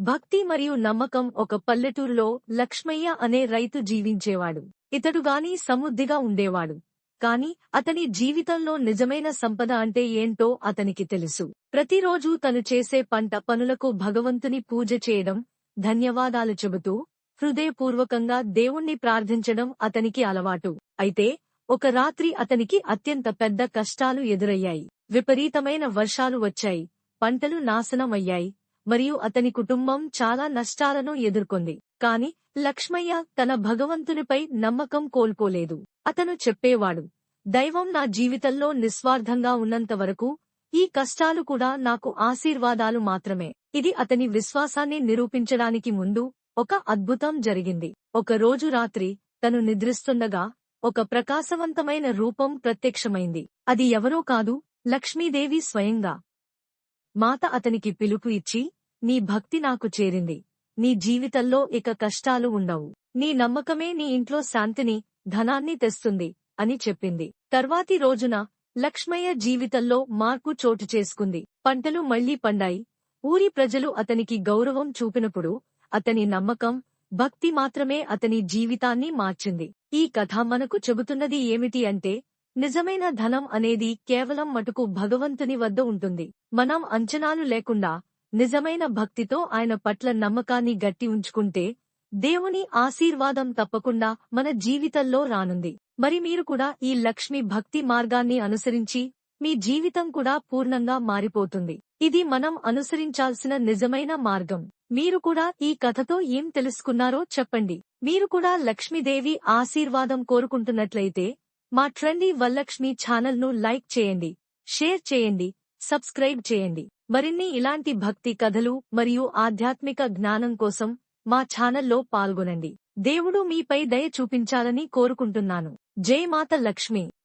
భక్తి మరియు నమ్మకం ఒక పల్లెటూరులో లక్ష్మయ్య అనే రైతు జీవించేవాడు. ఇతడు గాని సమృద్ధిగా ఉండేవాడు. కాని అతని జీవితంలో నిజమైన సంపద అంటే ఏంటో అతనికి తెలుసు. ప్రతిరోజూ తను చేసే పంట పనులకు భగవంతుని పూజ చేయడం ధన్యవాదాలు చెబుతూ హృదయపూర్వకంగా దేవుణ్ణి ప్రార్థించడం అతనికి అలవాటు. అయితే ఒక రాత్రి అతనికి అత్యంత పెద్ద కష్టాలు ఎదురయ్యాయి. విపరీతమైన వర్షాలు వచ్చాయి. పంటలు నాశనమయ్యాయి. మరియు అతని కుటుంబం చాలా నష్టాలను ఎదుర్కొంది. కాని లక్ష్మయ్య తన భగవంతునిపై నమ్మకం కోల్పోలేదు. అతను చెప్పేవాడు దైవం నా జీవితంలో నిస్వార్థంగా ఉన్నంత వరకు ఈ కష్టాలు కూడా నాకు ఆశీర్వాదాలు మాత్రమే. ఇది అతని విశ్వాసాన్ని నిరూపించడానికి ముందు ఒక అద్భుతం జరిగింది. ఒక రోజు రాత్రి తను నిద్రిస్తుండగా ఒక ప్రకాశవంతమైన రూపం ప్రత్యక్షమైంది. అది ఎవరో కాదు లక్ష్మీదేవి స్వయంగా. మాత అతనికి పిలుపు ఇచ్చి నీ భక్తి నాకు చేరింది. నీ జీవితంలో ఇక కష్టాలు ఉండవు. నీ నమ్మకమే నీ ఇంట్లో శాంతిని ధనాన్ని తెస్తుంది అని చెప్పింది. తర్వాతి రోజున లక్ష్మయ్య జీవితంలో మార్పు చోటు చేసుకుంది. పంటలు మళ్ళీ పండాయి. ఊరి ప్రజలు అతనికి గౌరవం చూపినప్పుడు అతని నమ్మకం భక్తి మాత్రమే అతని జీవితాన్ని మార్చింది. ఈ కథ మనకు చెబుతున్నది ఏమిటి అంటే నిజమైన ధనం అనేది కేవలం మటుకు భగవంతుని వద్ద ఉంటుంది. మనం అంచనాలు లేకుండా నిజమైన భక్తితో ఆయన పట్ల నమ్మకాన్ని గట్టి ఉంచుకుంటే దేవుని ఆశీర్వాదం తప్పకుండా మన జీవితంలో రానుంది. మరి మీరు కూడా ఈ లక్ష్మి భక్తి మార్గాన్ని అనుసరించి మీ జీవితం కూడా పూర్ణంగా మారిపోతుంది. ఇది మనం అనుసరించాల్సిన నిజమైన మార్గం. మీరు కూడా ఈ కథతో ఏం తెలుసుకున్నారో చెప్పండి. మీరు కూడా లక్ష్మీదేవి ఆశీర్వాదం కోరుకుంటున్నట్లయితే మా ట్రెండీ వల్లక్ష్మి ఛానల్ను లైక్ చేయండి షేర్ చేయండి సబ్స్క్రైబ్ చేయండి. మరిన్ని ఇలాంటి భక్తి కథలు మరియు ఆధ్యాత్మిక జ్ఞానం కోసం మా ఛానల్లో పాల్గొనండి. దేవుడు మీపై దయ చూపించాలని కోరుకుంటున్నాను. జై మాత లక్ష్మి.